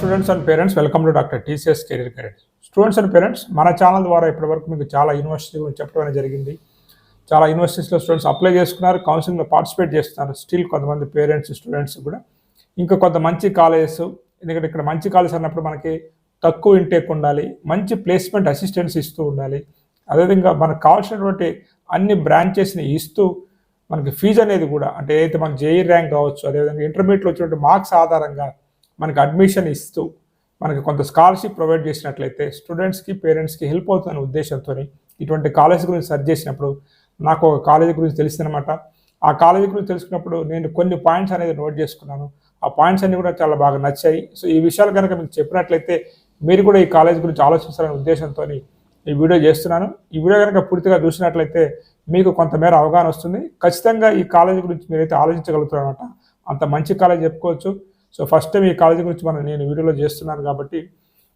Students and parents welcome to doctor TCS career guide students and parents మన channel ద్వారా ఇప్పటివరకు మీకు చాలా యూనివర్సిటీ గురించి చెప్పడం జరిగింది. చాలా యూనివర్సిటీస్లో స్టూడెంట్స్ అప్లై చేసుకున్నారు కౌన్సిలింగ్లో పార్టిసిపేట్ చేస్తున్నారు. స్టిల్ కొంతమంది పేరెంట్స్ స్టూడెంట్స్ కూడా. ఇంకా కొంత మంచి కాలేజెస్ ఎందుకంటే ఇక్కడ మంచి కాలేజ్ అన్నప్పుడు మనకి తక్కువ ఇంటేక్ ఉండాలి మంచి ప్లేస్మెంట్ అసిస్టెన్స్ ఇస్తూ ఉండాలి. అదేవిధంగా మనకు కావాల్సినటువంటి అన్ని బ్రాంచెస్ని ఇస్తూ మనకి ఫీజు అనేది కూడా అంటే ఏదైతే మనకి జేఈ ర్యాంక్ కావచ్చు అదేవిధంగా ఇంటర్మీడియట్లో వచ్చినటువంటి మార్క్స్ ఆధారంగా మనకి అడ్మిషన్ ఇస్తూ మనకు కొంత స్కాలర్షిప్ ప్రొవైడ్ చేసినట్లయితే స్టూడెంట్స్కి పేరెంట్స్కి హెల్ప్ అవుతుందనే ఉద్దేశంతో ఇటువంటి కాలేజ్ గురించి సెర్చ్ చేసినప్పుడు నాకు ఒక కాలేజీ గురించి తెలిసిందనమాట ఆ కాలేజీ గురించి తెలుసుకున్నప్పుడు నేను కొన్ని పాయింట్స్ అనేది నోట్ చేసుకున్నాను. ఆ పాయింట్స్ అన్నీ కూడా చాలా బాగా నచ్చాయి. సో ఈ విషయాలు కనుక మీకు చెప్పినట్లయితే మీరు కూడా ఈ కాలేజ్ గురించి ఆలోచించాలనే ఉద్దేశంతో ఈ వీడియో చేస్తున్నాను. ఈ వీడియో కనుక పూర్తిగా చూసినట్లయితే మీకు కొంతమేర అవగాహన వస్తుంది. ఖచ్చితంగా ఈ కాలేజీ గురించి మీరైతే ఆలోచించగలుగుతారనమాట అంత మంచి కాలేజ్ చెప్పుకోవచ్చు. సో ఫస్ట్ టైం ఈ కాలేజీ గురించి మనం నేను వీడియోలో చేస్తున్నాను కాబట్టి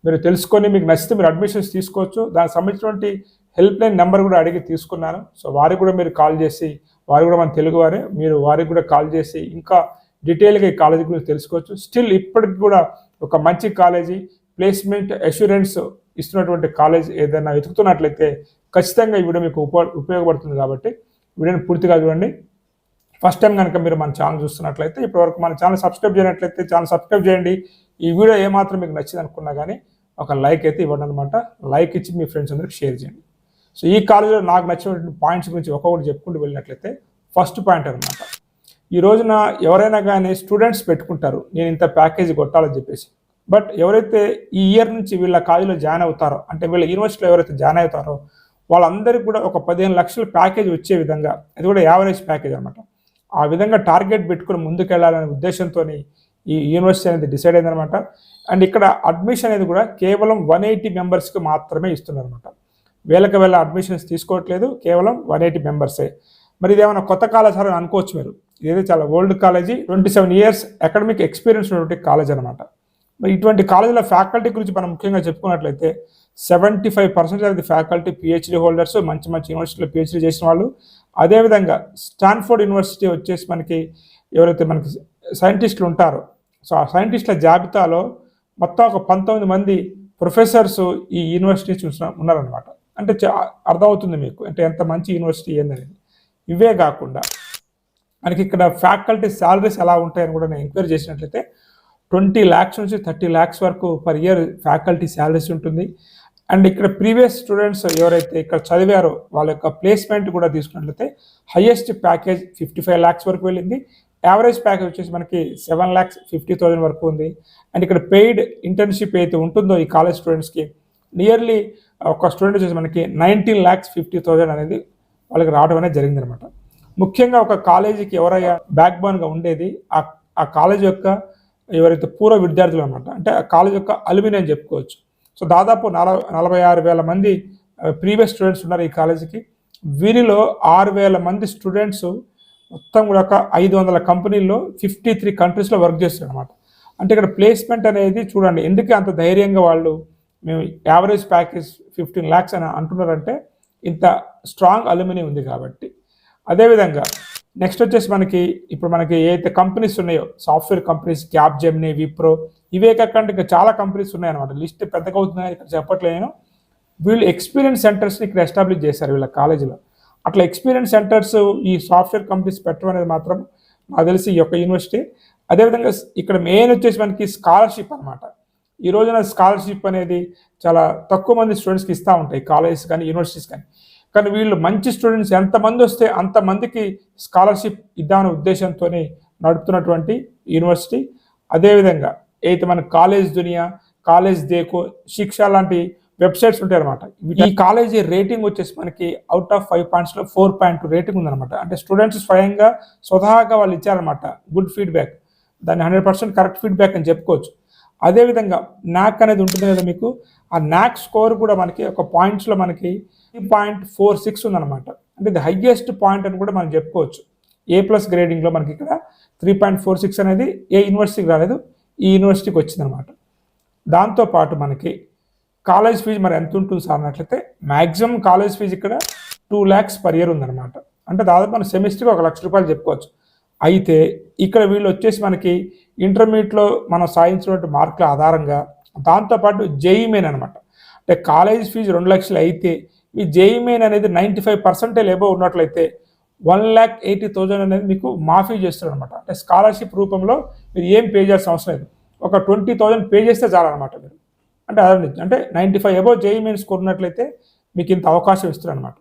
మీరు తెలుసుకొని మీకు నచ్చితే మీరు అడ్మిషన్స్ తీసుకోవచ్చు. దానికి సంబంధించినటువంటి హెల్ప్ లైన్ నెంబర్ కూడా అడిగి తీసుకున్నాను. సో వారికి కూడా మీరు కాల్ చేసి వారు కూడా మన తెలుగు వారే మీరు వారికి కూడా కాల్ చేసి ఇంకా డీటెయిల్గా ఈ కాలేజీ గురించి తెలుసుకోవచ్చు. స్టిల్ ఇప్పటికి కూడా ఒక మంచి కాలేజీ ప్లేస్మెంట్ అష్యూరెన్స్ ఇస్తున్నటువంటి కాలేజ్ ఏదైనా వెతుకుతున్నట్లయితే ఖచ్చితంగా ఈ వీడియో మీకు ఉప ఉపయోగపడుతుంది కాబట్టి వీడియోని పూర్తిగా చూడండి. ఫస్ట్ టైం కనుక మీరు మన ఛానల్ చూస్తున్నట్లయితే ఇప్పటివరకు మన ఛానల్ సబ్స్క్రైబ్ చేయనట్లయితే ఛానల్ సబ్స్క్రైబ్ చేయండి. ఈ వీడియో ఏమాత్రం మీకు నచ్చింది అనుకున్నా కానీ ఒక లైక్ అయితే ఇవ్వండి అనమాట లైక్ ఇచ్చి మీ ఫ్రెండ్స్ అందరికి షేర్ చేయండి. సో ఈ కాలేజీలో నాకు నచ్చినటువంటి పాయింట్స్ గురించి ఒక్కొక్కటి చెప్పుకుంటూ వెళ్ళినట్లయితే ఫస్ట్ పాయింట్ అనమాట ఈ రోజున ఎవరైనా కానీ స్టూడెంట్స్ పెట్టుకుంటారు. నేను ఇంత ప్యాకేజీ కొట్టాలని చెప్పేసి. బట్ ఎవరైతే ఈ ఇయర్ నుంచి వీళ్ళ కాలేజీలో జాయిన్ అవుతారో అంటే వీళ్ళ యూనివర్సిటీలో ఎవరైతే జాయిన్ అవుతారో వాళ్ళందరికీ కూడా ఒక పదిహేను లక్షల ప్యాకేజ్ వచ్చే విధంగా అది కూడా యావరేజ్ ప్యాకేజ్ అనమాట ఆ విధంగా టార్గెట్ పెట్టుకుని ముందుకెళ్ళాలనే ఉద్దేశంతో ఈ యూనివర్సిటీ అనేది డిసైడ్ అయిందనమాట అండ్ ఇక్కడ అడ్మిషన్ అనేది కూడా కేవలం వన్ ఎయిటీ మెంబర్స్కి మాత్రమే ఇస్తున్నారనమాట వేలకు వేల అడ్మిషన్స్ తీసుకోవట్లేదు కేవలం వన్ ఎయిటీ మెంబర్సే. మరి ఇదేమైనా కొత్త కాలేజ్ అని అనుకోవచ్చు మీరు. ఇదైతే చాలా old college twenty seven years academic experience ఉన్నటువంటి కాలేజ్ అనమాట మరి ఇటువంటి కాలేజీల ఫ్యాకల్టీ గురించి మనం ముఖ్యంగా చెప్పుకున్నట్లయితే seventy five percent of the faculty PhD holders మంచి మంచి యూనివర్సిటీలో పిహెచ్డి చేసిన వాళ్ళు అదేవిధంగా స్టాన్ఫోర్డ్ యూనివర్సిటీ వచ్చేసి మనకి ఎవరైతే మనకి సైంటిస్టులు ఉంటారో సో ఆ సైంటిస్టుల జాబితాలో మొత్తం ఒక పంతొమ్మిది మంది ప్రొఫెసర్స్ ఈ యూనివర్సిటీ చూసిన ఉన్నారనమాట అంటే చా- అర్థమవుతుంది మీకు అంటే ఎంత మంచి యూనివర్సిటీ ఏందనేది. ఇవే కాకుండా మనకి ఇక్కడ ఫ్యాకల్టీ శాలరీస్ ఎలా ఉంటాయని కూడా నేను ఎంక్వైరీ చేసినట్లయితే ట్వంటీ ల్యాక్స్ నుంచి థర్టీ ల్యాక్స్ వరకు పర్ ఇయర్ ఫ్యాకల్టీ శాలరీస్ ఉంటుంది. అండ్ ఇక్కడ ప్రీవియస్ స్టూడెంట్స్ ఎవరైతే ఇక్కడ చదివారో వాళ్ళ యొక్క ప్లేస్మెంట్ కూడా తీసుకున్నట్లయితే highest package fifty five lakhs వరకు వెళ్ళింది. యావరేజ్ ప్యాకేజ్ వచ్చేసి మనకి సెవెన్ ల్యాక్స్ ఫిఫ్టీ థౌజండ్ వరకు ఉంది. అండ్ ఇక్కడ పెయిడ్ ఇంటర్న్షిప్ అయితే ఉంటుందో ఈ కాలేజ్ స్టూడెంట్స్కి నియర్లీ ఒక స్టూడెంట్ వచ్చేసి మనకి నైన్టీన్ ల్యాక్స్ ఫిఫ్టీ థౌజండ్ అనేది వాళ్ళకి రావడం అనేది జరిగిందనమాట. ముఖ్యంగా ఒక కాలేజీకి ఎవరైనా బ్యాక్ బోన్గా ఉండేది ఆ ఆ కాలేజ్ యొక్క ఎవరైతే పూర్వ విద్యార్థులు అనమాట అంటే ఆ కాలేజ్ యొక్క అలుమిని అని చెప్పుకోవచ్చు. సో దాదాపు నలభై నలభై ఆరు వేల మంది ప్రీవియస్ స్టూడెంట్స్ ఉన్నారు ఈ కాలేజీకి. వీరిలో ఆరు వేల మంది స్టూడెంట్స్ మొత్తం కూడా ఒక ఐదు వందల కంపెనీల్లో ఫిఫ్టీ త్రీ కంట్రీస్లో వర్క్ చేస్తారు అనమాట అంటే ఇక్కడ ప్లేస్మెంట్ అనేది చూడండి ఎందుకే అంత ధైర్యంగా వాళ్ళు మేము యావరేజ్ ప్యాకేజ్ ఫిఫ్టీన్ ల్యాక్స్ అని అంటున్నారంటే ఇంత స్ట్రాంగ్ అల్యూమిని ఉంది కాబట్టి. అదేవిధంగా నెక్స్ట్ వచ్చేసి మనకి ఇప్పుడు మనకి ఏదైతే కంపెనీస్ ఉన్నాయో software companies Capgemini Wipro ఇవే కాకుండా ఇంకా చాలా కంపెనీస్ ఉన్నాయన్నమాట. లిస్ట్ పెద్దగా అవుతుందని ఇక్కడ చెప్పట్లేను. వీళ్ళు ఎక్స్పీరియన్స్ సెంటర్స్ని ఇక్కడ ఎస్టాబ్లిష్ చేశారు వీళ్ళ కాలేజీలో అట్లా ఎక్స్పీరియన్స్ సెంటర్స్ ఈ సాఫ్ట్వేర్ కంపెనీస్ పెట్టడం అనేది మాత్రం నాకు తెలిసి ఈ యొక్క యూనివర్సిటీ అదేవిధంగా ఇక్కడ మెయిన్ వచ్చేసి మనకి స్కాలర్షిప్ అనమాట ఈ రోజున స్కాలర్షిప్ అనేది చాలా తక్కువ మంది స్టూడెంట్స్కి ఇస్తూ ఉంటాయి. కాలేజెస్ కానీ యూనివర్సిటీస్ కానీ. కానీ వీళ్ళు మంచి స్టూడెంట్స్ ఎంతమంది వస్తే అంతమందికి స్కాలర్షిప్ ఇద్దామనే ఉద్దేశంతో నడుపుతున్నటువంటి యూనివర్సిటీ అదేవిధంగా అయితే మన కాలేజ్ దునియా కాలేజ్ దేకో శిక్ష లాంటి వెబ్సైట్స్ ఉంటాయి అనమాట ఈ కాలేజీ రేటింగ్ వచ్చేసి మనకి అవుట్ ఆఫ్ ఫైవ్ పాయింట్స్లో ఫోర్ పాయింట్ టూ రేటింగ్ ఉందన్నమాట. అంటే స్టూడెంట్స్ స్వయంగా స్వతహాగా వాళ్ళు ఇచ్చారనమాట గుడ్ ఫీడ్బ్యాక్ దాన్ని హండ్రెడ్ పర్సెంట్ కరెక్ట్ ఫీడ్బ్యాక్ అని చెప్పుకోవచ్చు. అదేవిధంగా నాక్ అనేది ఉంటుంది కదా మీకు ఆ నాక్ స్కోర్ కూడా మనకి ఒక పాయింట్స్లో మనకి త్రీ పాయింట్ ఫోర్ సిక్స్ ఉందన్నమాట. అంటే ఇది హయ్యెస్ట్ పాయింట్ అని కూడా మనం చెప్పుకోవచ్చు. ఏ ప్లస్ గ్రేడింగ్లో మనకి ఇక్కడ త్రీ పాయింట్ ఫోర్ సిక్స్ అనేది ఏ యూనివర్సిటీకి రాలేదు ఈ యూనివర్సిటీకి వచ్చిందనమాట దాంతోపాటు మనకి కాలేజ్ ఫీజు మరి ఎంత ఉంటుంది సార్ అన్నట్లయితే మ్యాక్సిమం కాలేజ్ ఫీజు ఇక్కడ టూ ల్యాక్స్ పర్ ఇయర్ ఉందన్నమాట. అంటే దాదాపు మన సెమిస్టర్కి ఒక లక్ష రూపాయలు చెప్పుకోవచ్చు. అయితే ఇక్కడ వీళ్ళు వచ్చేసి మనకి ఇంటర్మీడియట్లో మనం సాధించినటువంటి మార్కుల ఆధారంగా దాంతోపాటు జేఈ మెయిన్ అనమాట అంటే కాలేజ్ ఫీజు రెండు లక్షలు అయితే మీ జేఈ మెయిన్ అనేది నైంటీ ఫైవ్ పర్సెంటేజ్ ఎబో ఉన్నట్లయితే వన్ ల్యాక్ ఎయిటీ థౌజండ్ అనేది మీకు మాఫీ చేస్తారు అనమాట అంటే స్కాలర్షిప్ రూపంలో మీరు ఏం పే చేయాల్సిన అవసరం లేదు. ఒక ట్వంటీ థౌజండ్ పే చేస్తే చాలన్నమాట మీరు. అంటే అదే అంటే ninety five above JEE main score ఉన్నట్లయితే మీకు ఇంత అవకాశం ఇస్తారు అనమాట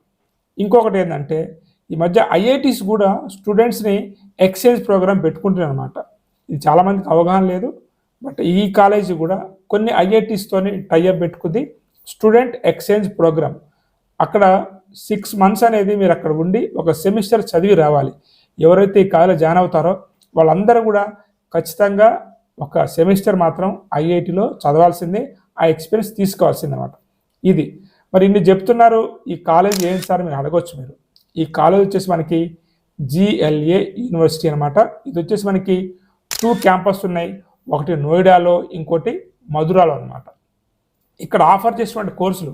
ఇంకొకటి ఏంటంటే ఈ మధ్య ఐఐటీస్ కూడా స్టూడెంట్స్ని ఎక్స్చేంజ్ ప్రోగ్రామ్ పెట్టుకుంటున్నారు అనమాట ఇది చాలామందికి అవగాహన లేదు బట్ ఈ కాలేజీ కూడా కొన్ని ఐఐటీస్తోని టైఅప్ పెట్టుకుంది. Student exchange programme. అక్కడ సిక్స్ మంత్స్ అనేది మీరు అక్కడ ఉండి ఒక సెమిస్టర్ చదివి రావాలి. ఎవరైతే ఈ కాలేజ్ జాయిన్ అవుతారో వాళ్ళందరూ కూడా ఖచ్చితంగా ఒక సెమిస్టర్ మాత్రం ఐఐటిలో చదవాల్సిందే ఆ ఎక్స్పీరియన్స్ తీసుకోవాల్సింది అనమాట ఇది. మరి ఇన్ని చెప్తున్నారు ఈ కాలేజ్ ఏంటి సార్? మీరు అడగొచ్చు మీరు. ఈ కాలేజ్ వచ్చేసి మనకి జిఎల్ఏ యూనివర్సిటీ అనమాట ఇది వచ్చేసి మనకి టూ క్యాంపస్ ఉన్నాయి. ఒకటి నోయిడాలో ఇంకోటి మధురాలో అనమాట ఇక్కడ ఆఫర్ చేసినటువంటి కోర్సులు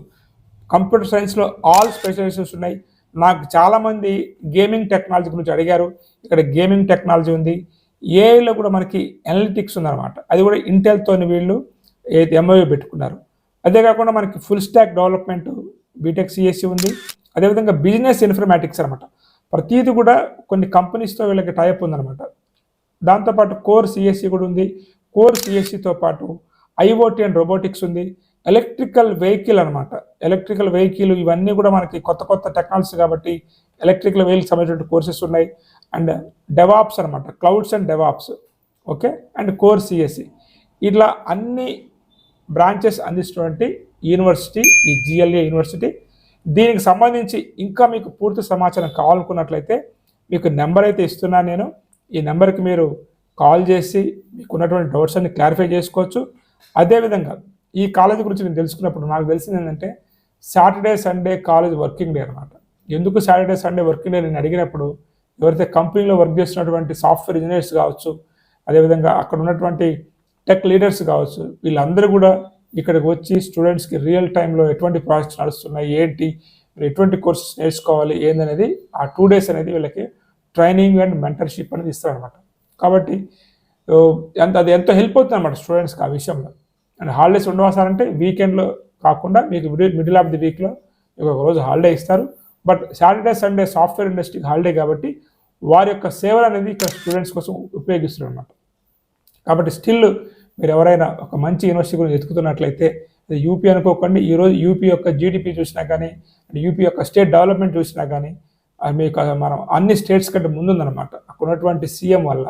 కంప్యూటర్ సైన్స్లో ఆల్ స్పెషలైజేషన్స్ ఉన్నాయి. నాకు చాలామంది గేమింగ్ టెక్నాలజీ గురించి అడిగారు. ఇక్కడ గేమింగ్ టెక్నాలజీ ఉంది. ఏఐలో కూడా మనకి అనలిటిక్స్ ఉందన్నమాట. అది కూడా ఇంటెల్తో వీళ్ళు ఎంఓఏ పెట్టుకున్నారు. అదే కాకుండా మనకి full stack development BTech CSE ఉంది. అదేవిధంగా బిజినెస్ ఇన్ఫర్మేటిక్స్ అనమాట ప్రతిదీ కూడా కొన్ని కంపెనీస్తో వీళ్ళకి టైప్ ఉందన్నమాట. దాంతోపాటు కోర్ సిఎస్సి కూడా ఉంది. కోర్ సిఎస్సితో పాటు ఐఓటీ అండ్ రోబోటిక్స్ ఉంది. ఎలక్ట్రికల్ వెహికల్ అనమాట ఎలక్ట్రికల్ వెహికల్ ఇవన్నీ కూడా మనకి కొత్త కొత్త టెక్నాలజీ కాబట్టి ఎలక్ట్రికల్ వెహికల్ సంబంధించిన కోర్సెస్ ఉన్నాయి. అండ్ డెవాప్స్ అనమాట clouds and DevOps okay and core CSE ఇట్లా అన్ని బ్రాంచెస్ అందిస్తున్నటువంటి యూనివర్సిటీ ఈ జిఎల్ఏ యూనివర్సిటీ దీనికి సంబంధించి ఇంకా మీకు పూర్తి సమాచారం కావాలనుకున్నట్లయితే మీకు నెంబర్ అయితే ఇస్తున్నాను నేను. ఈ నెంబర్కి మీరు కాల్ చేసి మీకు ఉన్నటువంటి డౌట్స్ అన్ని క్లారిఫై చేసుకోవచ్చు. అదేవిధంగా ఈ కాలేజ్ గురించి నేను తెలుసుకున్నప్పుడు నాకు తెలిసింది ఏంటంటే Saturday Sunday college working day అనమాట ఎందుకు సాటర్డే సండే వర్కింగ్ డే? నేను అడిగినప్పుడు ఎవరైతే కంపెనీలో వర్క్ చేస్తున్నటువంటి సాఫ్ట్వేర్ ఇంజనీర్స్ కావచ్చు అదేవిధంగా అక్కడ ఉన్నటువంటి టెక్ లీడర్స్ కావచ్చు వీళ్ళందరూ కూడా ఇక్కడికి వచ్చి స్టూడెంట్స్కి రియల్ టైంలో ఎటువంటి ప్రాజెక్ట్స్ నడుస్తున్నాయి ఏంటి ఎటువంటి కోర్సెస్ నేర్చుకోవాలి ఏందనేది ఆ టూ డేస్ అనేది వీళ్ళకి ట్రైనింగ్ అండ్ మెంటర్షిప్ అనేది ఇస్తారనమాట కాబట్టి ఎంత అది ఎంతో హెల్ప్ అవుతుంది అనమాట స్టూడెంట్స్కి ఆ విషయంలో. అండ్ హాలిడేస్ ఉండవసారంటే వీకెండ్లో కాకుండా మీకు మిడిల్ ఆఫ్ ది వీక్లో ఒక రోజు హాలిడే ఇస్తారు. బట్ సాటర్డే సండే సాఫ్ట్వేర్ ఇండస్ట్రీకి హాలిడే కాబట్టి వారి యొక్క సేవలు అనేది ఇక్కడ స్టూడెంట్స్ కోసం ఉపయోగిస్తున్నారు అనమాట కాబట్టి స్టిల్ మీరు ఎవరైనా ఒక మంచి యూనివర్సిటీ గురించి వెతుకుతున్నట్లయితే యూపీ అనుకోకండి. ఈరోజు యూపీ యొక్క జీడిపి చూసినా కానీ యూపీ యొక్క స్టేట్ డెవలప్మెంట్ చూసినా కానీ మీకు మనం అన్ని స్టేట్స్ కంటే ముందుందనమాట అక్కడ ఉన్నటువంటి సీఎం వల్ల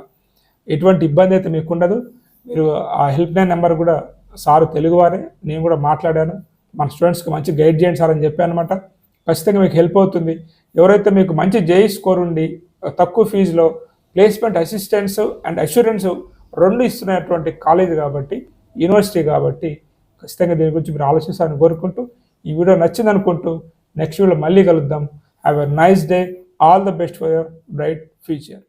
ఎటువంటి ఇబ్బంది అయితే మీకు ఉండదు మీరు ఆ హెల్ప్ లైన్ నెంబర్ కూడా సారు తెలుగువారే నేను కూడా మాట్లాడాను. మన స్టూడెంట్స్కి మంచి గైడ్ చేయండి సార్ అని చెప్పాను అనమాట ఖచ్చితంగా మీకు హెల్ప్ అవుతుంది. ఎవరైతే మీకు మంచి జేఈ స్కోర్ ఉండి తక్కువ ఫీజులో ప్లేస్మెంట్ అసిస్టెన్స్ అండ్ అష్యూరెన్స్ రెండు ఇస్తున్నటువంటి కాలేజ్ కాబట్టి యూనివర్సిటీ కాబట్టి ఖచ్చితంగా దీని గురించి మీరు ఆలోచిస్తారని కోరుకుంటూ ఈ వీడియో నచ్చింది అనుకుంటూ నెక్స్ట్ వీడియో మళ్ళీ కలుద్దాం. Have a nice day all the best for your bright future